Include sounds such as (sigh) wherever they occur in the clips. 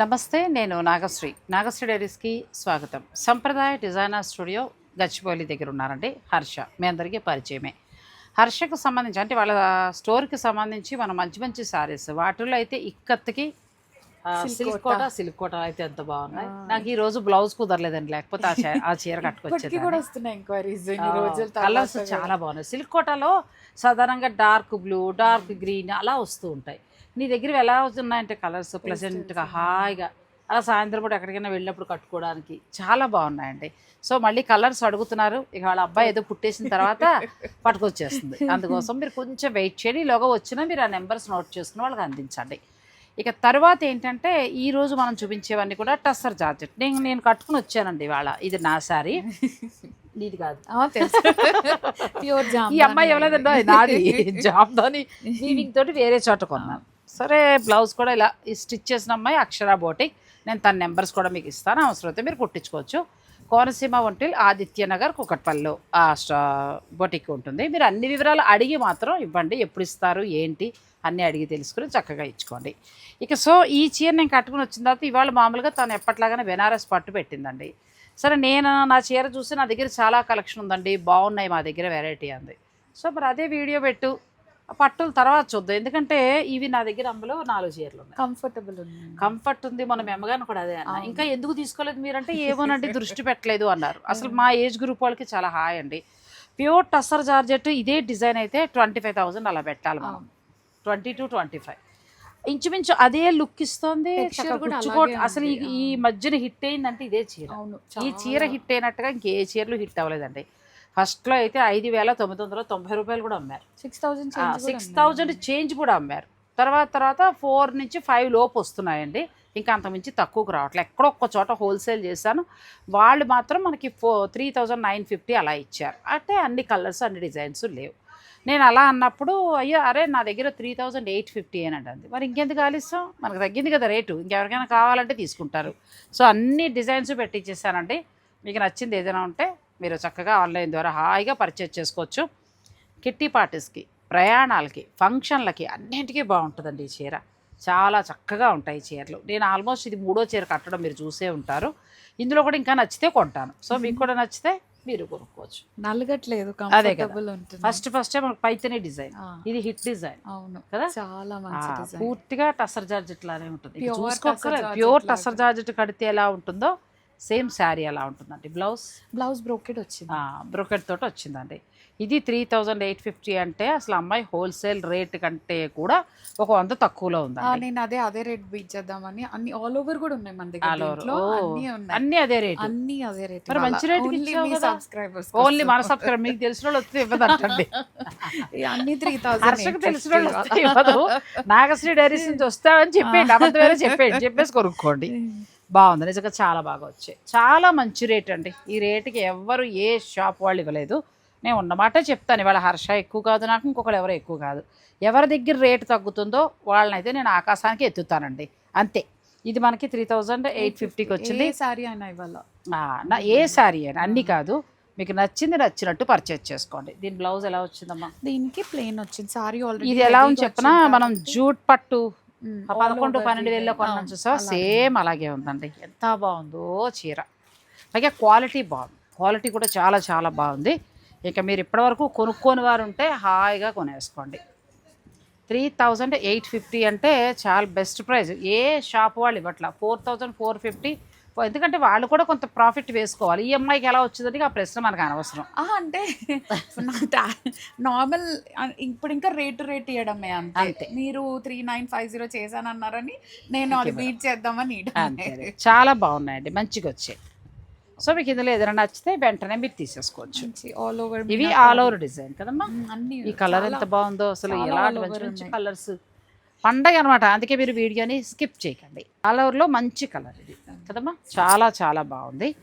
నమస్తే నేను నాగశ్రీ. నాగశ్రీ డైరీస్కి స్వాగతం. సంప్రదాయ డిజైనర్ స్టూడియో గచ్చిబౌలి దగ్గర ఉన్నారండి హర్ష. మీ అందరికీ పరిచయమే. హర్షకు సంబంధించి అంటే వాళ్ళ స్టోర్కి సంబంధించి మనం మంచి మంచి శారీస్ వాటిల్లో అయితే ఇక్కత్కి సిల్క్ కోట. సిల్క్ కోట అయితే ఎంత బాగున్నాయి. నాకు ఈ రోజు బ్లౌజ్ కుదరలేదండి లేకపోతే ఆ చీర కట్టుకొచ్చేది కూడా వస్తున్నాయి ఎంక్వైరీస్ ఇన్ని రోజుల కలర్స్ చాలా బాగున్నాయి. సిల్క్ కోటాలో సాధారణంగా డార్క్ బ్లూ డార్క్ గ్రీన్ అలా వస్తూ ఉంటాయి. నీ దగ్గర ఎలా ఉన్నాయంటే కలర్స్ ప్లెజెంట్గా హాయిగా. అలా సాయంత్రం పూట ఎక్కడికైనా వెళ్ళినప్పుడు కట్టుకోవడానికి చాలా బాగున్నాయండి. సో మళ్ళీ కలర్స్ అడుగుతున్నారు. ఇక వాళ్ళ అబ్బాయి ఏదో పుట్టేసిన తర్వాత (laughs) పట్టుకొచ్చేస్తుంది. అందుకోసం మీరు కొంచెం వెయిట్ చేయండి. ఈలోగా వచ్చినా మీరు ఆ నెంబర్స్ నోట్ చేసుకుని వాళ్ళకి అందించండి. ఇక తర్వాత ఏంటంటే ఈ రోజు మనం చూపించేవన్నీ కూడా టస్సర్ జార్జెట్. నేను నేను కట్టుకుని వచ్చానండి ఇవాళ. ఇది నా శారీ. నీది కాదు. ఆ, తెలుసు. ప్యూర్ జామ్ ఈ అమ్మాయి ఎవలేదండి నాది. (laughs) వీవింగ్ (laughs) తోటి వేరే చోట కొన్నాను. సరే బ్లౌజ్ కూడా ఇలా ఈ స్టిచ్ చేసిన అమ్మాయి అక్షర బోటిక్. నేను తన నెంబర్స్ కూడా మీకు ఇస్తాను. అవసరం అయితే మీరు కుట్టించుకోవచ్చు. కోనసీమ వంటి ఆదిత్య నగర్ కుకట్పల్లిలో ఆ బొటిక్ ఉంటుంది. మీరు అన్ని వివరాలు అడిగి మాత్రం ఇవ్వండి. ఎప్పుడు ఇస్తారు ఏంటి అన్నీ అడిగి తెలుసుకుని చక్కగా ఇచ్చుకోండి. ఇక సో ఈ చీర నేను కట్టుకుని వచ్చిన తర్వాత ఇవాళ మామూలుగా తను ఎప్పట్లాగానే బెనారస్ పట్టు పెట్టిందండి. సరే నేను నా చీర చూసి నా దగ్గర చాలా కలెక్షన్ ఉందండి. బాగున్నాయి మా దగ్గర వెరైటీ అంది. సో మరి అదే వీడియో పెట్టు. పట్టుల తర్వాత చూద్దాం. ఎందుకంటే ఇవి నా దగ్గర అందులో నాలుగు చీరలు ఉన్నాయి. కంఫర్టబుల్ ఉంది కంఫర్ట్ ఉంది మన మెమ్మగాని కూడా అదే అన్న. ఇంకా ఎందుకు తీసుకోలేదు మీరంటే ఏమోనండి దృష్టి పెట్టలేదు అన్నారు. అసలు మా ఏజ్ గ్రూప్ వాళ్ళకి చాలా హాయ్ అండి. ప్యూర్ టస్సర్ జార్జెట్ ఇదే డిజైన్ అయితే ట్వంటీ ఫైవ్ థౌసండ్ అలా పెట్టాలి మనం. Twenty to twenty five. ఇంచుమించు అదే లుక్ ఇస్తుంది అసలు ఈ- మధ్యన హిట్ అయిందంటే ఇదే చీర. ఈ చీర హిట్ అయినట్టుగా ఇంకే చీరలు హిట్ అవ్వలేదండి. ఫస్ట్లో అయితే ఐదు వేల తొమ్మిది వందల తొంభై రూపాయలు కూడా అమ్మారు. Six thousand six thousand change కూడా అమ్మారు. తర్వాత తర్వాత ఫోర్ నుంచి ఫైవ్ లోపు వస్తున్నాయండి. ఇంకా అంతమించి తక్కువకు రావట్లేదు ఎక్కడో ఒక్క చోట హోల్సేల్ చేశాను. వాళ్ళు మాత్రం మనకి ఫో త్రీ థౌజండ్ నైన్ ఫిఫ్టీ అలా ఇచ్చారు. అంటే అన్ని కలర్స్ అన్ని డిజైన్స్ లేవు. నేను అలా అన్నప్పుడు అయ్యో అరే నా దగ్గర త్రీ థౌజండ్ ఎయిట్ ఫిఫ్టీ అని అంటుంది. మరి ఇంకెందుకు ఆలిస్తాం మనకు తగ్గింది కదా రేటు. ఇంకెవరికైనా కావాలంటే తీసుకుంటారు. సో అన్ని డిజైన్స్ పెట్టించేసానండి మీకు నచ్చింది ఏదైనా ఉంటే మీరు చక్కగా ఆన్లైన్ ద్వారా హాయిగా పర్చేజ్ చేసుకోవచ్చు. కిట్టి పార్టీస్కి ప్రయాణాలకి ఫంక్షన్లకి అన్నింటికీ బాగుంటుందండి ఈ చీర. చాలా చక్కగా ఉంటాయి ఈ చీరలు. నేను ఆల్మోస్ట్ ఇది మూడో చీర కట్టడం మీరు చూసే ఉంటారు. ఇందులో కూడా ఇంకా నచ్చితే కొంటాను. సో మీకు కూడా నచ్చితే మీరు కొనుక్కోవచ్చు. నలగట్లేదు అదే కదా. ఉంటుంది. ఫస్ట్ ఫస్టే మనకు పైతనే డిజైన్. ఇది హిట్ డిజైన్. అవును. కదా? చాలా పూర్తిగా టసర్ జార్జెట్ లానే ఉంటుంది. చూసుకోకరే ప్యూర్. టసర్ జార్జెట్ కడితే ఎలా ఉంటుందో సేమ్ శారీ అలా ఉంటుందండి? బ్లౌజ్? బ్లౌజ్ బ్రోకెట్ వచ్చింది. బ్రోకెట్ తోటి వచ్చిందండి. ఇది త్రీ థౌజండ్ ఎయిట్ ఫిఫ్టీ అంటే అసలు అమ్మాయి హోల్సేల్ రేట్ కంటే కూడా ఒక వంద తక్కువలో ఆ, ఉందండి. నేను అదే అదే రేట్ బీచ్ చేద్దామని అన్ని ఆల్ ఓవర్ కూడా ఉన్నాయి మన దగ్గర అన్ని అదే రేట్. అన్ని అదే రేట్. మరి మంచి కదా. సబ్స్క్రైబర్స్ ఓన్లీ మన సబ్స్క్రైబర్ మీకు తెలిసిన వాళ్ళు వస్తే ఇవ్వదంటండి. అన్ని త్రీ హర్షకు తెలిసిన వాళ్ళు వస్తే ఇవ్వదు. నాగశ్రీ డైరీస్ నుంచి వస్తావని చెప్పేయండి. అబద్ధం వేరే చెప్పేయండి. చెప్పేసి కొనుక్కోండి. (laughs) బాగుంది. నిజంగా చాలా బాగా వచ్చాయి. చాలా మంచి రేట్ అండి. ఈ రేటుకి ఎవ్వరు ఏ షాప్ వాళ్ళు ఇవ్వలేదు. నేను ఉన్నమాట చెప్తాను. ఇవాళ హర్ష ఎక్కువ కాదు నాకు ఇంకొకరు ఎవరు ఎక్కువ కాదు. ఎవరి దగ్గర రేటు తగ్గుతుందో వాళ్ళనైతే నేను ఆకాశానికి ఎత్తుతానండి. అంతే. ఇది మనకి త్రీ థౌజండ్ ఎయిట్ ఫిఫ్టీకి వచ్చింది. సారీ అయినా ఇవాళ నా ఏ శారీ అయినా అన్ని కాదు. మీకు నచ్చింది నచ్చినట్టు పర్చేజ్ చేసుకోండి. దీని బ్లౌజ్ ఎలా వచ్చిందమ్మా? దీనికి ప్లేన్ వచ్చింది. సారీ ఆల్రెడీ ఇది ఎలా ఉంది చెప్పనా? మనం జూట్ పట్టు పదకొండు పన్నెండు వేలలో కొన్నాం చూసావా? సేమ్ అలాగే ఉందండి. ఎంత బాగుందో చీర. పైగా క్వాలిటీ బాగుంది. క్వాలిటీ కూడా చాలా చాలా బాగుంది. ఇక మీరు ఇప్పటివరకు కొనుక్కోని వారు ఉంటే హాయిగా కొనేసుకోండి. త్రీ థౌజండ్ ఎయిట్ ఫిఫ్టీ అంటే చాలా బెస్ట్ ప్రైస్. ఏ షాప్ వాళ్ళు ఇవ్వట్లా. ఫోర్ థౌజండ్ ఫోర్ ఫిఫ్టీ ఎందుకంటే వాళ్ళు కూడా కొంత ప్రాఫిట్ వేసుకోవాలి. ఈ అమ్మాయికి ఎలా వచ్చిందంటే ఆ ప్రశ్న మనకు అనవసరం. అంటే నార్మల్ ఇప్పుడు ఇంకా రేటు రేట్ ఇవ్వడమే అంతే. అంతే. మీరు త్రీ నైన్ ఫైవ్ జీరో చేశానన్నారని నేను అది బీట్ చేద్దామని చాలా బాగున్నాయండి. మంచిగా వచ్చాయి. సో మీకు ఇందులో ఏదైనా నచ్చితే వెంటనే మీరు తీసేసుకోవచ్చు. ఆల్ ఓవర్ ఇవి ఆల్ ఓవర్ డిజైన్ కదమ్మా? అన్ని ఈ కలర్ ఎంత బాగుందో అసలు ఎలాంటి మంచి. కలర్స్ పండగ అనమాట అందుకే మీరు వీడియోని స్కిప్ చేయకండి. ఆల్ ఓవర్లో మంచి కలర్ ఇది. కదమ్మా? చాలా చాలా బాగుంది.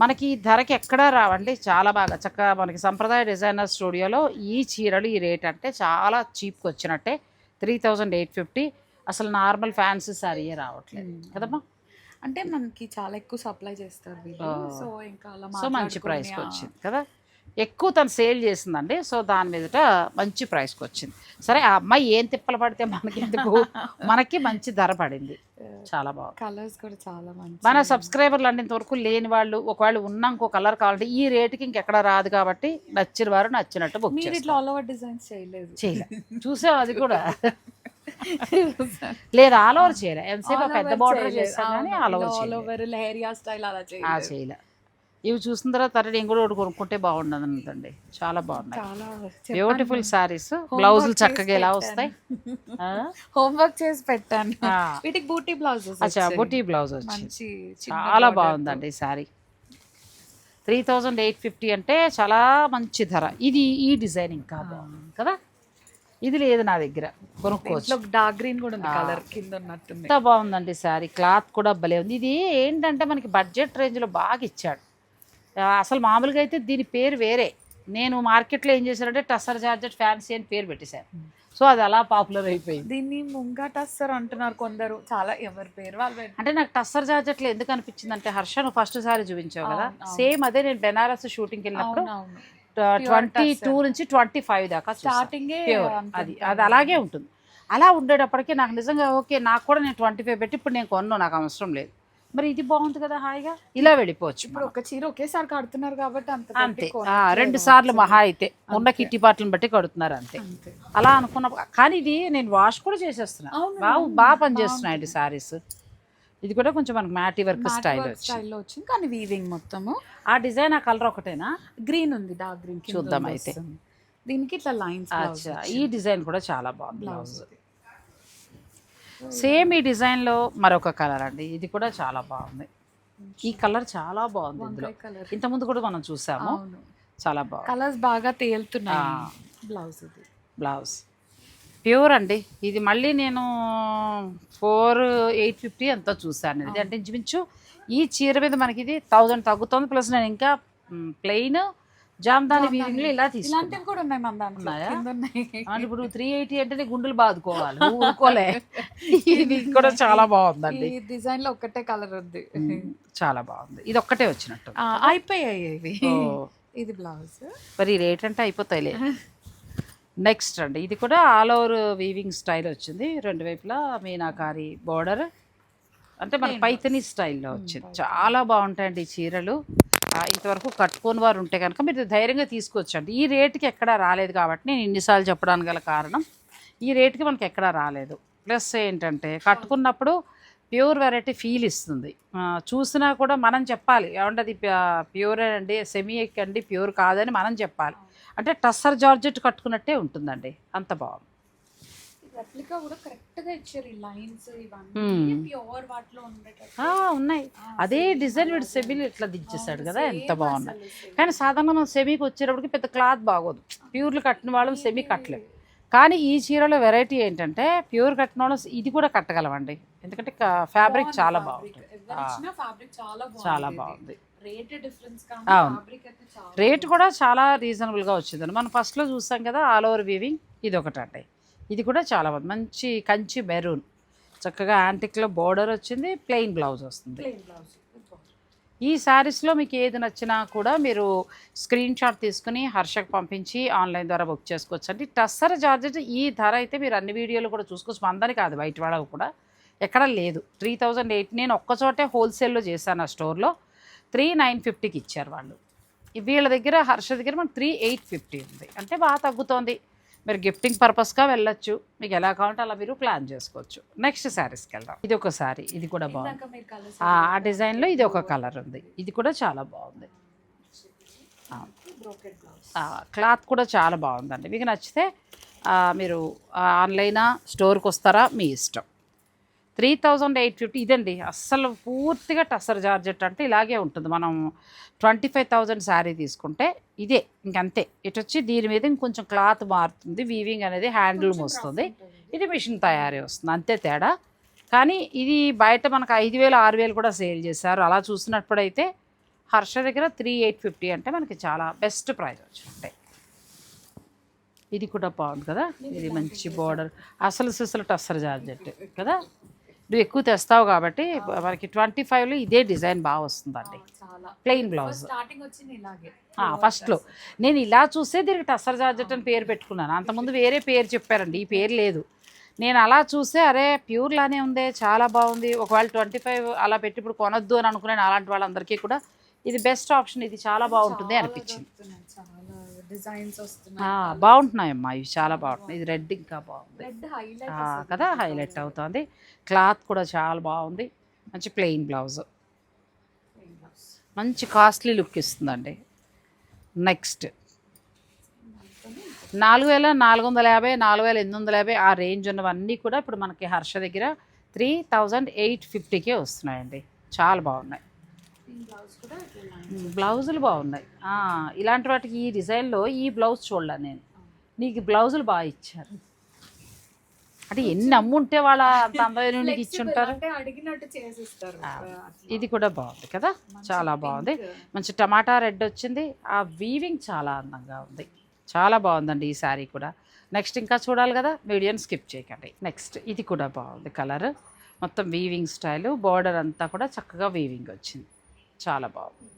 మనకి ఈ ధరకి ఎక్కడా రావండి. చాలా బాగా చక్కగా మనకి సంప్రదాయ డిజైనర్ స్టూడియోలో ఈ చీరలు ఈ రేట్ అంటే చాలా చీప్కి వచ్చినట్టే. Three thousand eight fifty. అసలు నార్మల్ ఫ్యాన్సీ సారీయే రావట్లేదు. కదమ్మా? అంటే మనకి చాలా ఎక్కువ సప్లై చేస్తారు. సో ఇంకా సో మంచి ప్రైస్కి వచ్చింది కదా? ఎక్కువ తను సేల్ చేసిందండి. సో దాని మీదట మంచి ప్రైస్కి వచ్చింది సరే ఆ అమ్మాయి ఏం తిప్పలు పడితే మనకి ఎందుకు (laughs) మనకి మంచి ధర పడింది. చాలా బాగుంది. కలర్స్ కూడా చాలా మంచి మన సబ్స్క్రైబర్లు అంటే ఇంతవరకు లేని వాళ్ళు ఒకవేళ ఉన్న ఇంకో కలర్ కావాలంటే ఈ రేటుకి ఇంకెక్కడ రాదు కాబట్టి నచ్చిన వారు నచ్చినట్టు బుక్ మీరు ఇట్లా ఆల్ ఓవర్ డిజైన్స్ చేయలేదు. చేయలే. చూసాం అది కూడా? (laughs) లేదు ఆల్ ఓవర్ చేయలే. ఎంతసేపు పెద్ద బార్డర్ చేస్తాం కానీ all over all over leheriya style అలా ఆ చేయలేదు. చేయలే. ఇవి చూసిన తర్వాత అరే నేను కూడా ఒకటి కొనుక్కుంటే బాగుండదు అన్నదండి చాలా బాగున్నాయి బ్యూటిఫుల్ సారీస్ బ్లౌజులు చక్కగా ఎలా వస్తాయి? (laughs) హోంవర్క్ చేసి పెట్టాను. వీటికి బూటీ బ్లౌజెస్ అచ్చా బుటీ బ్లౌజ్ వచ్చి చాలా బాగుందండి ఈ sari three thousand eight fifty అంటే చాలా మంచి ధర. ఇది ఈ డిజైన్ ఇంకా బాగుంది కదా? ఇది లేదు నా దగ్గర. కొనుక్కోవచ్చు. డార్క్ గ్రీన్ కూడా ఉంది కలర్ కింద ఉన్నట్టుంది. ఎంత బాగుందండి సారీ క్లాత్ కూడా భలే ఉంది. ఇది ఏంటంటే మనకి బడ్జెట్ రేంజ్లో బాగా ఇచ్చాడు. అసలు మామూలుగా అయితే దీని పేరు వేరే. నేను మార్కెట్లో ఏం చేశానంటే టసర్ జార్జెట్ ఫ్యాన్సీ అని పేరు పెట్టేశాను. సో అది అలా పాపులర్ అయిపోయింది. దీన్ని ముంగా టస్సర్ అంటున్నారు కొందరు. చాలా ఎవరి పేరు వాళ్ళు అంటే నాకు టస్సర్ జార్జెట్లో ఎందుకు అనిపించింది అంటే హర్ష నువ్వు ఫస్ట్ సారి చూపించావు కదా. సేమ్ అదే నేను బెనారస్ షూటింగ్కి వెళ్ళినప్పుడు ట్వంటీ. టూ నుంచి ట్వంటీ ఫైవ్ దాకా స్టార్టింగ్ అది అది అలాగే ఉంటుంది. అలా ఉండేటప్పటికి నాకు నిజంగా ఓకే నాకు కూడా నేను ట్వంటీ ఫైవ్ పెట్టి ఇప్పుడు నేను కొన్నాను నాకు అవసరం లేదు. మరి ఇది బాగుంది కదా హాయిగా? ఇలా వెళ్ళిపోవచ్చు ఇప్పుడు ఒక చీర ఒకేసారి కడుతున్నారు కాబట్టి అంత అంతే. రెండు సార్లు మహా అయితే. ఉన్న కిట్టి పాటలను బట్టి కడుతున్నారు అంతే. అలా అనుకున్నప్పుడు కానీ ఇది నేను వాష్ కూడా చేసేస్తున్నా. బాగా అవును, బాగా పనిచేస్తున్నాయండి సారీస్ ఇది కూడా కొంచెం మనకి మ్యాటీ వర్క్ స్టైల్ స్టైల్లో వచ్చింది. కానీ వీవింగ్ మొత్తము. ఆ డిజైన్ ఆ కలర్ ఒకటేనా? గ్రీన్ ఉంది డార్క్ గ్రీన్ చూద్దాం అయితే. దీనికి ఇట్లా లైన్స్ ఈ డిజైన్ కూడా చాలా బాగుంది బ్లౌజ్ సేమ్ ఈ డిజైన్లో మరొక కలర్ అండి. ఇది కూడా చాలా బాగుంది. ఈ కలర్ చాలా బాగుంది ఇందులో. ఇంతకుముందు కూడా మనం చూసాము. చాలా బాగుంది. కలర్స్ బాగా తేలుతున్నాయి. బ్లౌజ్ ఇది. బ్లౌజ్ ప్యూర్ అండి. ఇది మళ్ళీ నేను ఫోర్ ఎయిట్ ఫిఫ్టీ ఎంతో చూసాను ఇది అంటే ఇంచుమించు ఈ చీర మీద మనకి ఇది థౌజండ్ తగ్గుతుంది. ప్లస్ నేను ఇంకా ప్లెయిన్ జామ్దాని వీవింగ్లో ఇలా ఇలాంటివి కూడా ఉన్నాయి మన దాంట్లో ఉన్నాయా? కింద ఉన్నాయి. అంటే ఇప్పుడు త్రీ ఎయిటీ అంటే గుండెలు బాదుకోవాలి. ఊరుకోలే. (laughs) ఇది కూడా చాలా బాగుందండి. ఈ డిజైన్లో ఒక్కటే కలర్ ఉంది. చాలా బాగుంది. ఇది ఒక్కటే వచ్చినట్టు. అయిపోయాయి ఇవి. ఇది బ్లౌజ్ మరి రేట్ అంటే అయిపోతాయిలే. నెక్స్ట్ అండి. ఇది కూడా ఆల్ ఓవర్ వీవింగ్ స్టైల్ వచ్చింది. రెండు వైపులా మీనాకారి బోర్డర్ అంటే మన పైతని స్టైల్లో వచ్చింది. చాలా బాగుంటాయండి ఈ చీరలు. ఇంతవరకు కట్టుకొని వారు ఉంటే కనుక మీరు ధైర్యంగా తీసుకొచ్చండి. ఈ రేటుకి ఎక్కడా రాలేదు కాబట్టి నేను ఇన్నిసార్లు చెప్పడానికి గల కారణం ఈ రేటుకి మనకి ఎక్కడా రాలేదు. ప్లస్ ఏంటంటే కట్టుకున్నప్పుడు ప్యూర్ వెరైటీ ఫీల్ ఇస్తుంది. చూసినా కూడా మనం చెప్పాలి ఏమంటే అది ప్యూర్ అండి సెమీ అండి ప్యూర్ కాదని మనం చెప్పాలి. అంటే టస్సర్ జార్జెట్ కట్టుకున్నట్టే ఉంటుందండి అంత బాగుంది. రెప్లికా కూడా కరెక్ట్గా ఇచ్చారు ఈ లైన్స్ ఇవన్నీ Hmm. ప్యూర్ వాటిలో ఉండేటట్టు. ఉన్నాయి. అదే డిజైన్ వీడు సెమీలు ఇట్లా దించేస్తాడు కదా ఎంత బాగున్నాయి. కానీ సాధారణంగా మనం సెమీకి వచ్చేటప్పటికి పెద్ద క్లాత్ బాగోదు. ప్యూర్లు కట్టిన వాళ్ళం సెమీ కట్టలేము కానీ ఈ చీరలో వెరైటీ ఏంటంటే ప్యూర్ కట్టిన వాళ్ళం ఇది కూడా కట్టగలమండి. ఎందుకంటే ఫ్యాబ్రిక్ చాలా బాగుంటుంది చాలా బాగుంది అవును. రేట్ కూడా చాలా రీజనబుల్గా వచ్చిందండి. మనం ఫస్ట్లో చూసాం కదా ఆల్ ఓవర్ వీవింగ్ ఇది ఒకటి అండి ఇది కూడా చాలా బాగుంది. మంచి కంచి మెరూన్. చక్కగా యాంటిక్లో బోర్డర్ వచ్చింది ప్లెయిన్ బ్లౌజ్ వస్తుంది. ఈ శారీస్లో మీకు ఏది నచ్చినా కూడా మీరు స్క్రీన్ షాట్ తీసుకుని హర్షకు పంపించి ఆన్లైన్ ద్వారా బుక్ చేసుకోవచ్చు అండి టస్సర్ జార్జెట్ ఈ ధర అయితే మీరు అన్ని వీడియోలు కూడా చూసుకోవచ్చు. మందని కాదు బయట వాళ్ళకు కూడా. ఎక్కడ లేదు. త్రీ థౌజండ్ ఎయిట్ నేను ఒక్కచోటే హోల్సేల్లో చేశాను ఆ స్టోర్లో త్రీ నైన్ ఫిఫ్టీకి ఇచ్చారు వాళ్ళు. వీళ్ళ దగ్గర హర్ష దగ్గర మనకు త్రీ ఎయిట్ ఫిఫ్టీ ఉంది. అంటే బాగా తగ్గుతోంది. మీరు గిఫ్టింగ్ పర్పస్గా వెళ్ళొచ్చు. మీకు ఎలా కావాలంటే అలా మీరు ప్లాన్ చేసుకోవచ్చు. నెక్స్ట్ శారీస్కి వెళ్దాం. ఇది ఒక శారీ ఇది కూడా బాగుంది. ఆ డిజైన్లో ఇది ఒక కలర్ ఉంది. ఇది కూడా చాలా బాగుంది. క్లాత్ కూడా చాలా బాగుందండి. మీకు నచ్చితే మీరు ఆన్లైనా స్టోర్కి వస్తారా? మీ ఇష్టం. త్రీ థౌజండ్ ఎయిట్ ఫిఫ్టీ ఇదండి. అస్సలు పూర్తిగా టసర్ జార్జెట్ అంటే ఇలాగే ఉంటుంది. మనం ట్వంటీ ఫైవ్ థౌజండ్ శారీ తీసుకుంటే ఇదే ఇంకంతే. ఇటు వచ్చి దీని మీద ఇంకొంచెం క్లాత్ మారుతుంది. వీవింగ్ అనేది హ్యాండిల్ వస్తుంది ఇది మిషన్ తయారీ వస్తుంది. అంతే తేడా. కానీ ఇది బయట మనకు ఐదు వేలు ఆరు వేలు కూడా సేల్ చేశారు. అలా చూసినప్పుడైతే హర్ష దగ్గర త్రీ ఎయిట్ ఫిఫ్టీ అంటే మనకి చాలా బెస్ట్ ప్రైస్ వచ్చినట్టే ఇది కూడా బాగుంది కదా? ఇది మంచి బార్డర్. అసలు సిసలు టస్సర్ జార్జెట్ కదా? నువ్వు ఎక్కువ తెస్తావు కాబట్టి మనకి ట్వంటీ ఫైవ్లో ఇదే డిజైన్ బాగా వస్తుందండి. చాలా. Plain blouse. స్టార్టింగ్ వచ్చింది ఇలాగే. ఫస్ట్లో నేను ఇలా చూస్తే దీనికి టస్సర్ జార్జెట్ అని పేరు పెట్టుకున్నాను. అంతకుముందు వేరే పేరు చెప్పారండి ఈ పేరు లేదు. నేను అలా చూస్తే అరే ప్యూర్ లానే ఉంది చాలా బాగుంది. ఒకవేళ ట్వంటీ ఫైవ్ అలా పెట్టి ఇప్పుడు కొనొద్దు అని అనుకున్నాను అలాంటి వాళ్ళందరికీ కూడా ఇది బెస్ట్ ఆప్షన్ ఇది చాలా బాగుంటుంది అనిపించింది. డిజైన్స్ వస్తున్నాయి బాగుంటున్నాయమ్మా ఇవి చాలా బాగుంటున్నాయి. ఇది రెడ్ ఇంకా బాగుంది. రెడ్ ఆ, హైలైట్ కదా హైలైట్ అవుతుంది. క్లాత్ కూడా చాలా బాగుంది. మంచి ప్లెయిన్ బ్లౌజ్ మంచి కాస్ట్లీ లుక్ ఇస్తుందండి. నెక్స్ట్ నాలుగు వేల నాలుగు వందల యాభై నాలుగు వేల ఎనిమిది వందల యాభై ఆ రేంజ్ ఉన్నవన్నీ కూడా ఇప్పుడు మనకి హర్ష దగ్గర త్రీ థౌజండ్ ఎయిట్ ఫిఫ్టీకే వస్తున్నాయండి. చాలా బాగున్నాయి. బ్లౌజులు బాగున్నాయి. ఇలాంటి వాటికి ఈ డిజైన్లో ఈ బ్లౌజ్ చూడలే నేను. నీకు బ్లౌజులు బాగా ఇచ్చారు. (laughs) అంటే ఎన్ని అమ్ముంటే వాళ్ళ అంత అందమైన నీకు ఇచ్చుంటారు. ఇది కూడా బాగుంది కదా? చాలా బాగుంది. మంచి టమాటా రెడ్ వచ్చింది. ఆ వీవింగ్ చాలా అందంగా ఉంది. చాలా బాగుందండి ఈ శారీ కూడా. నెక్స్ట్ ఇంకా చూడాలి కదా? వీడియోని స్కిప్ చేయకండి. నెక్స్ట్ ఇది కూడా బాగుంది కలర్ మొత్తం వీవింగ్ స్టైల్ బార్డర్ అంతా కూడా చక్కగా వీవింగ్ వచ్చింది. చాలా బాగుంది.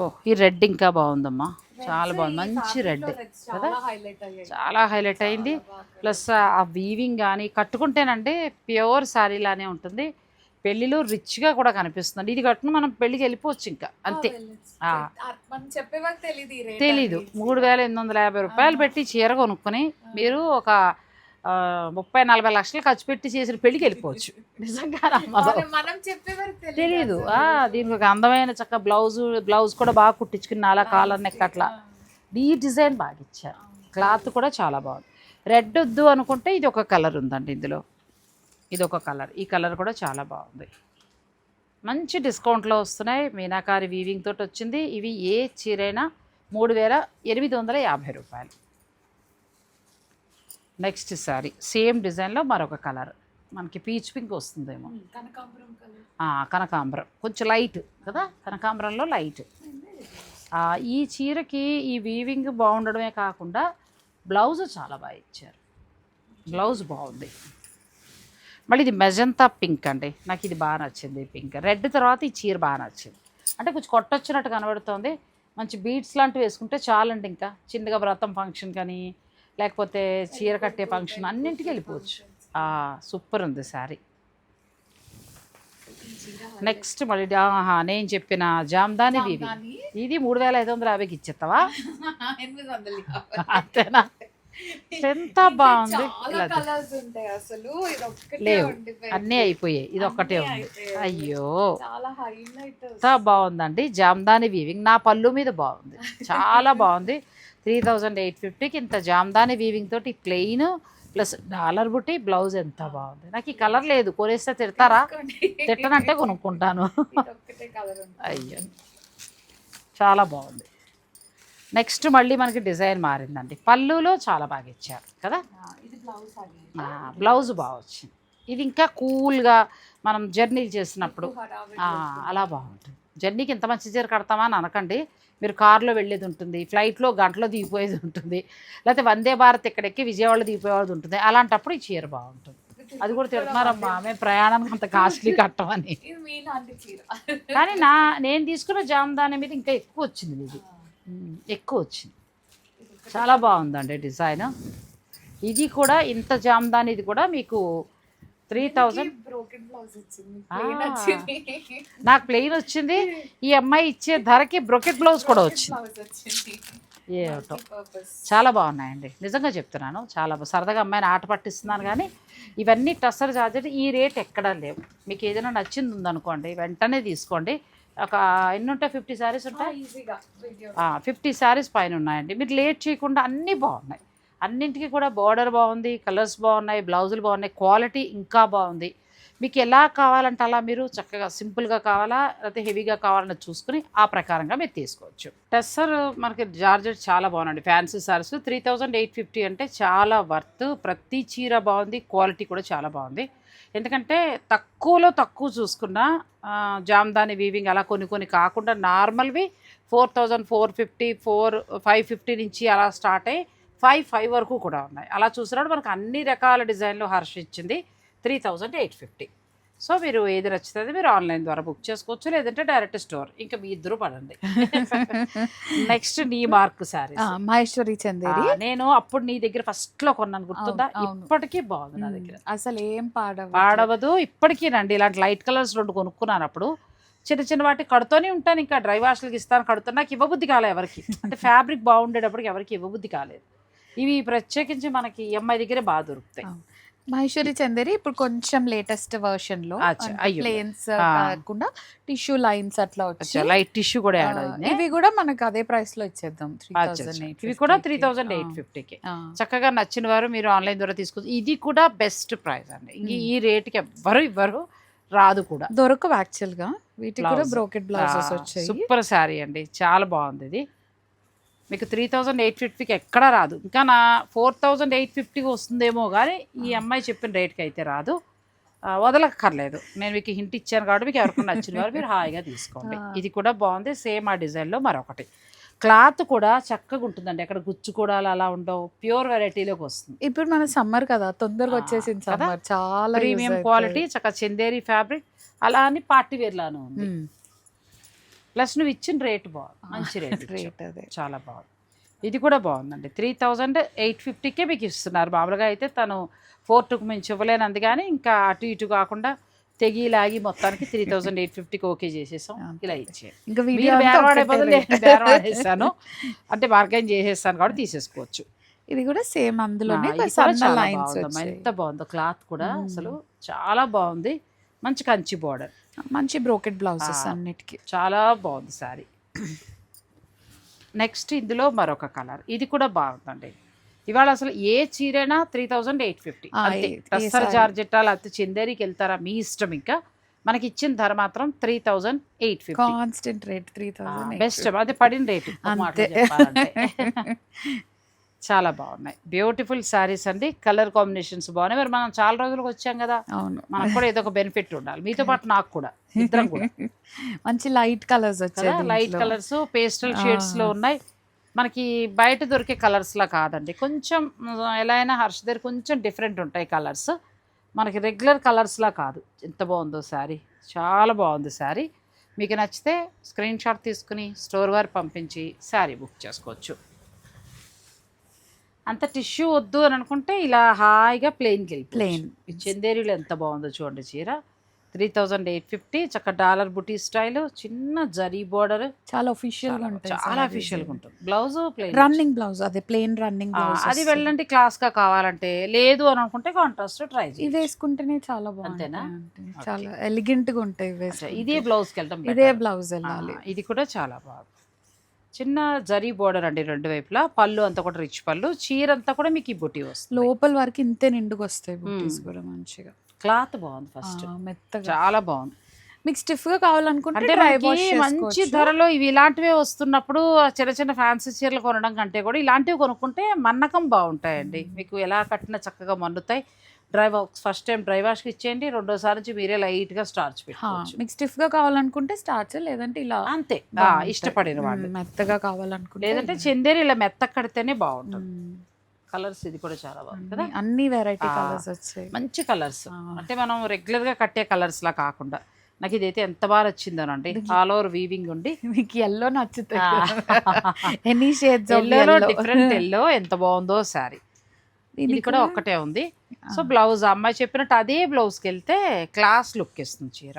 ఓ ఈ రెడ్ ఇంకా బాగుందమ్మా. చాలా బాగుంది. మంచి రెడ్. కదా? చాలా హైలైట్ అయ్యాయి. చాలా హైలైట్ అయింది. ప్లస్ ఆ వీవింగ్ కానీ కట్టుకుంటేనంటే ప్యూర్ శారీ లానే ఉంటుంది. పెళ్ళిలో రిచ్గా కూడా కనిపిస్తుంది. ఇది కట్టుకుని మనం పెళ్ళికి వెళ్ళిపోవచ్చు ఇంకా. అంతే. ఆ. మనం చెప్పేవాళ్ళు తెలియదు ఈ రేట్ తెలీదు. మూడు వేల ఎనిమిది వందల యాభై రూపాయలు పెట్టి చీర కొనుక్కొని మీరు ఒక ముప్పై నలభై లక్షలు ఖర్చు పెట్టి చేసిన పెళ్ళికి వెళ్ళిపోవచ్చు. నిజంగా తెలియదు దీనికి ఒక అందమైన చక్క బ్లౌజ్ బ్లౌజ్ కూడా బాగా కుట్టించుకుని అలా కాలర్ నెక్ అట్లా. ఈ డిజైన్ బాగా ఇచ్చారు. క్లాత్ కూడా చాలా బాగుంది. రెడ్ వద్దు అనుకుంటే ఇది ఒక కలర్ ఉందండి ఇందులో. ఇది ఒక కలర్. ఈ కలర్ కూడా చాలా బాగుంది. మంచి డిస్కౌంట్లో వస్తున్నాయి. మీనాకారి వీవింగ్ తోటి వచ్చింది. ఇవి ఏ చీరైనా మూడు వేల ఎనిమిది వందల యాభై రూపాయలు. నెక్స్ట్ సారీ సేమ్ డిజైన్లో మరొక కలర్. మనకి పీచ్ పింక్ వస్తుందేమో. కనకాంబరం కొంచెం లైట్ కదా? కనకాంబరంలో లైట్. ఈ చీరకి ఈ వీవింగ్ బాగుండడమే కాకుండా బ్లౌజ్ చాలా బాగా ఇచ్చారు. బ్లౌజ్ బాగుంది. మళ్ళీ ఇది మెజంతా పింక్ అండి. నాకు ఇది బాగా నచ్చింది పింక్. రెడ్ తర్వాత ఈ చీర బాగా నచ్చింది. అంటే కొంచెం కొట్టొచ్చినట్టు కనబడుతోంది. మంచి బీడ్స్ లాంటివి వేసుకుంటే చాలండి ఇంకా. చిన్నగా వ్రతం ఫంక్షన్ కానీ లేకపోతే చీర కట్టే ఫంక్షన్ అన్నింటికి వెళ్ళిపోవచ్చు. సూపర్ ఉంది శారీ. నెక్స్ట్ మళ్ళీ ఆహా, నేను చెప్పిన జామ్దాని వీవి. జామ్దాని? ఇది మూడు వేల ఐదు వందల యాభైకి ఇచ్చేస్తావా (laughs) అంతేనా? ఎంత బాగుంది. అసలు. లేవు. అన్నీ అయిపోయాయి. ఇది ఒక్కటే ఉంది. అయ్యో. ఎంత బాగుందండి జామ్దాని వీవింగ్. నా పళ్ళు మీద బాగుంది. చాలా బాగుంది. త్రీ థౌజండ్ ఎయిట్ ఫిఫ్టీకి ఇంత జామ్దాని వీవింగ్ తోటి plain plus dollar butti blouse ఎంత బాగుంది. నాకు ఈ కలర్ లేదు. కొనేస్తే తిడతారా? తిట్టనంటే కొనుక్కుంటాను. అయ్యో. చాలా బాగుంది. నెక్స్ట్ మళ్ళీ మనకి డిజైన్ మారిందండి. పళ్ళులో చాలా బాగా ఇచ్చారు కదా? బ్లౌజ్ బాగా వచ్చింది. ఇది ఇంకా కూల్గా మనం జర్నీ చేసినప్పుడు. అలా బాగుంటుంది. జర్నీకి ఎంత మంచి చీర కడతామా అని అనకండి. మీరు కారులో వెళ్ళేది ఉంటుంది ఫ్లైట్లో గంటలో దిగిపోయేది ఉంటుంది లేకపోతే వందే భారత్ ఇక్కడెక్కి విజయవాడలో దిగిపోయేది ఉంటుంది. అలాంటప్పుడు ఈ చీర బాగుంటుంది. అది కూడా తిడుతున్నారమ్మా మేము ప్రయాణానికి అంత కాస్ట్లీ కట్టమని కానీ నా నేను తీసుకున్న జామదాని మీద ఇంకా ఎక్కువ వచ్చింది ఇది ఎక్కువ వచ్చింది. చాలా బాగుందండి డిజైన్. ఇది కూడా ఇంత జామదాని ఇది కూడా మీకు త్రీ థౌజండ్? నాకు ప్లెయిన్ వచ్చింది. ఈ అమ్మాయి ఇచ్చే ధరకి బ్రొకెట్ బ్లౌజ్ కూడా వచ్చింది. ఏటో చాలా బాగున్నాయండి. నిజంగా చెప్తున్నాను చాలా సరదాగా అమ్మాయిని ఆట పట్టిస్తున్నాను కానీ ఇవన్నీ టస్సర్ చార్జెట్ ఈ రేట్ ఎక్కడా లేవు. మీకు ఏదైనా నచ్చింది ఉందనుకోండి వెంటనే తీసుకోండి. ఒక ఎన్ని ఉంటాయి? ఫిఫ్టీ శారీస్ ఉంటాయి? ఫిఫ్టీ శారీస్ పైన ఉన్నాయండి. మీరు లేట్ చేయకుండా అన్నీ బాగున్నాయి. అన్నింటికి కూడా బార్డర్ బాగుంది కలర్స్ బాగున్నాయి బ్లౌజులు బాగున్నాయి క్వాలిటీ ఇంకా బాగుంది. మీకు ఎలా కావాలంటే అలా మీరు చక్కగా సింపుల్గా కావాలా లేకపోతే హెవీగా కావాలని చూసుకుని ఆ ప్రకారంగా మీరు తీసుకోవచ్చు. టెస్సర్ మనకి జార్జెట్ చాలా బాగుందండి. Fancy saris three thousand eight fifty అంటే చాలా వర్త్ ప్రతి చీర బాగుంది క్వాలిటీ కూడా చాలా బాగుంది. ఎందుకంటే తక్కువలో తక్కువ చూసుకున్న జామ్దాని వీవింగ్ అలా కొన్ని కొన్ని కాకుండా నార్మల్వి four thousand four fifty four five fifty నుంచి అలా స్టార్ట్ అయ్యి ఫైవ్ ఫైవ్ వరకు కూడా ఉన్నాయి. అలా చూసినప్పుడు మనకు అన్ని రకాల డిజైన్లు హర్ష ఇచ్చింది three thousand eight fifty. So మీరు ఏది నచ్చుతుంది మీరు ఆన్లైన్ ద్వారా బుక్ చేసుకోవచ్చు లేదంటే డైరెక్ట్ స్టోర్. ఇంకా మీ ఇద్దరు పడండి. (laughs) నెక్స్ట్ నీ మార్క్ శారీస్. మహేశ్వరి చందేరి. నేను అప్పుడు నీ దగ్గర ఫస్ట్లో కొన్నాను గుర్తుందా. ఇప్పటికీ బాగుంది నా దగ్గర. అసలు ఏం పాడవ పాడవదు. ఇప్పటికీ రండి ఇలాంటి లైట్ కలర్స్ రెండు కొనుక్కున్నాను అప్పుడు. చిన్న చిన్న వాటి కడుతూనే ఉంటాను ఇంకా డ్రై వాష్లకి ఇస్తాను కడుతున్నా నాకు ఇవ్వబుద్ధి కాలే ఎవరికి. అంటే (laughs) ఫ్యాబ్రిక్ బాగుండేటప్పటికి ఎవరికి ఇవ్వబుద్ధి కాలేదు. ఇవి ప్రత్యేకించి మనకి ఈఎంఐ దగ్గరే బాగా దొరుకుతాయి. మహేశ్వరి చందేరి ఇప్పుడు కొంచెం లేటెస్ట్ వర్షన్లో. ప్లేన్స్. కాకుండా టిష్యూ లైన్స్ అట్లా వచ్చి లైట్ టిష్యూ కూడా యాడ్ ఆ, అయింది ఇవి కూడా మనకు అదే ప్రైస్లో ఇచ్చేద్దాం. ఇవి కూడా త్రీ థౌజండ్ ఎయిట్ ఫిఫ్టీకి చక్కగా నచ్చిన వారు మీరు ఆన్లైన్ ద్వారా తీసుకోవచ్చు ఇది కూడా బెస్ట్ ప్రైస్ అండి. ఈ రేట్కి ఎవ్వరు ఇవ్వరు రాదు కూడా దొరకవు యాక్చువల్గా వీటికి కూడా. బ్రోకెట్ బ్లౌజెస్ వచ్చాయి సూపర్ శారీ అండి చాలా బాగుంది ఇది మీకు త్రీ థౌజండ్ ఎయిట్ ఫిఫ్టీకి ఎక్కడా రాదు. ఇంకా నా ఫోర్ థౌజండ్ ఎయిట్ ఫిఫ్టీకి వస్తుందేమో కానీ ఈ అమ్మాయి చెప్పిన రేట్కి అయితే రాదు. వదలక్కర్లేదు. నేను మీకు హింట్ ఇచ్చాను కాబట్టి మీకు ఎవరికైనా నచ్చిన వారు మీరు హాయిగా తీసుకోండి. ఇది కూడా బాగుంది. సేమ్ ఆ డిజైన్లో మరొకటి. క్లాత్ కూడా చక్కగా ఉంటుందండి. అక్కడ గుచ్చుకోవడాలు అలా ఉండవు. ప్యూర్ వెరైటీలోకి వస్తుంది. ఇప్పుడు మన సమ్మర్ కదా తొందరగా వచ్చేసింది? సమ్మర్. చాలా ప్రీమియం క్వాలిటీ చక్కగా చందేరి ఫ్యాబ్రిక్ అలా అని పార్టీ వేర్లాను ఉంది. ప్లస్ నువ్వు ఇచ్చిన రేట్ బాగుంది. మంచి రేట్ రేట్ అదే. చాలా బాగుంది. ఇది కూడా బాగుందండి. త్రీ థౌజండ్ ఎయిట్ ఫిఫ్టీకే మీకు ఇస్తున్నారు. మామూలుగా అయితే తను ఫోర్ టూకి మించి ఇవ్వలేనంది కానీ ఇంకా అటు ఇటు కాకుండా తెగి లాగి మొత్తానికి త్రీ థౌజండ్ ఎయిట్ ఫిఫ్టీకి ఓకే చేసేసాం. ఇలా ఇచ్చే ఇంకా బేరవాడే బదులు. నేను బేరవాడేసాను అంటే బార్గైన్ చేసేస్తాను కాబట్టి తీసేసుకోవచ్చు. ఇది కూడా సేమ్ అందులోనే ఎంత బాగుందో. క్లాత్ కూడా. అసలు చాలా బాగుంది. మంచి కంచి బార్డర్ మంచి బ్రోకెట్ బ్లౌజెస్. అన్నిటికీ. చాలా బాగుంది శారీ. నెక్స్ట్ ఇందులో మరొక కలర్. ఇది కూడా బాగుందండి. ఇవాళ అసలు ఏ చీరైనా three thousand eight fifty. Tussar. జార్జెట్టా లేకపోతే చందేరికి వెళ్తారా మీ ఇష్టం ఇంకా? మనకి ఇచ్చిన ధర మాత్రం three thousand eight fifty. Constant rate three thousand best అది పడిన రేటు. (laughs) చాలా బాగున్నాయి. బ్యూటిఫుల్ శారీస్ అండి. కలర్ కాంబినేషన్స్ బాగున్నాయి. మరి మనం చాలా రోజులకు వచ్చాం కదా. అవును. మనకు కూడా ఏదో ఒక బెనిఫిట్ ఉండాలి. మీతో పాటు నాకు కూడా. ఇద్దరం కూడా. (laughs) మంచి లైట్ కలర్స్ వచ్చాయి లైట్. Colours pastel. షేడ్స్లో ఉన్నాయి. మనకి బయట దొరికే కలర్స్ లా కాదండి. కొంచెం ఎలా అయినా హర్ష దగ్గర కొంచెం డిఫరెంట్ ఉంటాయి కలర్స్ మనకి రెగ్యులర్ కలర్స్ లా కాదు. ఎంత బాగుందో శారీ చాలా బాగుంది శారీ మీకు నచ్చితే స్క్రీన్ షాట్ తీసుకుని స్టోర్ వారు పంపించి శారీ బుక్ చేసుకోవచ్చు. అంత టిష్యూ వద్దు అని అనుకుంటే ఇలా హాయిగా ప్లెయిన్కి వెళ్ళి Plain. చందేరిలో ఎంత బాగుందో చూడండి చీర. త్రీ థౌజండ్ ఎయిట్ ఫిఫ్టీ చక్క డాలర్ బుటీ స్టైల్ చిన్న జరీ బోర్డర్. చాలా ఒఫిషియల్గా ఉంటాయి చాలా అఫీషియల్గా ఉంటుంది. బ్లౌజ్ ప్లెయిన్ రన్నింగ్ బ్లౌజ్ అదే ప్లెయిన్ రన్నింగ్ బ్లౌజ్ అది వెళ్ళండి క్లాస్గా కావాలంటే. లేదు అని అనుకుంటే కాంట్రాస్ట్ ట్రై ఇది వేసుకుంటేనే చాలా? బాగుంటాయి చాలా ఎలిగెంట్గా ఉంటాయి. ఇదే బ్లౌజ్కి వెళ్ళటం ఇదే. బ్లౌజ్ వెళ్ళాలి. ఇది కూడా చాలా బాగుంది. చిన్న జరీ బోర్డర్ అండి రెండు వైపులా. పళ్ళు అంతా కూడా రిచ్ పళ్ళు. చీర అంతా కూడా మీకు ఈ బుటీ వస్తుంది. లోపల వరకు ఇంతే నిండుగా వస్తాయి బూటీస్ మ్మ్. కూడా మంచిగా. క్లాత్ బాగుంది ఫస్ట్. మెత్తగా. చాలా బాగుంది. మీకు స్టిఫ్గా కావాలనుకుంటే మంచి ధరలో ఇవి ఇలాంటివే వస్తున్నప్పుడు చిన్న చిన్న ఫ్యాన్సీ చీరలు కొనడం కంటే కూడా ఇలాంటివి కొనుక్కుంటే మన్నకం బాగుంటాయండి. మీకు ఎలా కట్టినా చక్కగా మన్నుతాయి. Dry wash first time dry వాష్కి ఇచ్చేయండి రెండోసారి నుంచి మీరే లైట్గా స్టార్చ్ పెట్టుకోవచ్చు. మీకు స్టిఫ్గా కావాలనుకుంటే స్టార్చ్ లేదంటే ఇలా అంతే. ఇష్టపడిన వాళ్ళు. మెత్తగా కావాలనుకుంటే లేదంటే చందేరి ఇలా మెత్త కడితేనే బాగుంటుంది. కలర్స్ ఇది కూడా చాలా బాగుంది కదా? అన్ని- వెరైటీ కలర్స్ వచ్చాయి. మంచి కలర్స్. అంటే మనం రెగ్యులర్గా కట్టే కలర్స్ లా కాకుండా. నాకు ఇదైతే ఎంత బాగా నచ్చిందోనండి ఆల్ ఓవర్ వీవింగ్ ఉండి. మీకు ఎల్లో నచ్చుతాయి ఆ. ఎనీ షేడ్స్ ఎల్లోలో డిఫరెంట్ ఎల్లో ఎంత బాగుందో సారీ ఇది కూడా ఒక్కటే ఉంది. సో బ్లౌజ్ అమ్మాయి చెప్పినట్టు అదే బ్లౌజ్కి వెళ్తే క్లాస్ లుక్ ఇస్తుంది చీర.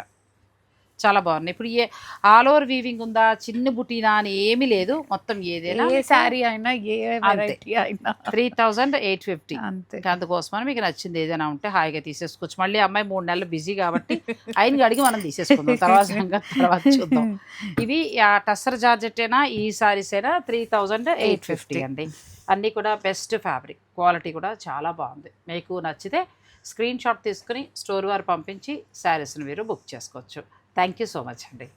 చాలా బాగుంది. ఇప్పుడు ఏ ఆల్ ఓవర్ వీవింగ్ ఉందా? చిన్న బుటీనా అని ఏమీ లేదు. మొత్తం ఏదైనా ఏ శారీ అయినా ఏ వెరైటీ అయినా. Three thousand eight fifty. అంతే. అందుకోసమని మీకు నచ్చింది ఏదైనా ఉంటే హాయిగా తీసేసుకోవచ్చు. మళ్ళీ అమ్మాయి మూడు నెలలు బిజీ కాబట్టి ఆయన అడిగి మనం తీసేసుకుందాం. తర్వాత తర్వాత చూద్దాం. (laughs) ఇవి ఆ టస్సర్ జార్జెట్ అయినా ఈ సారీస్ అయినా త్రీ థౌజండ్ ఎయిట్ ఫిఫ్టీ. అండి. అన్నీ కూడా బెస్ట్ ఫ్యాబ్రిక్ క్వాలిటీ కూడా చాలా బాగుంది. మీకు నచ్చితే స్క్రీన్ షాట్ తీసుకుని స్టోర్ వారు పంపించి శారీస్ని మీరు బుక్ చేసుకోవచ్చు. థ్యాంక్ యూ సో మచ్ అండి.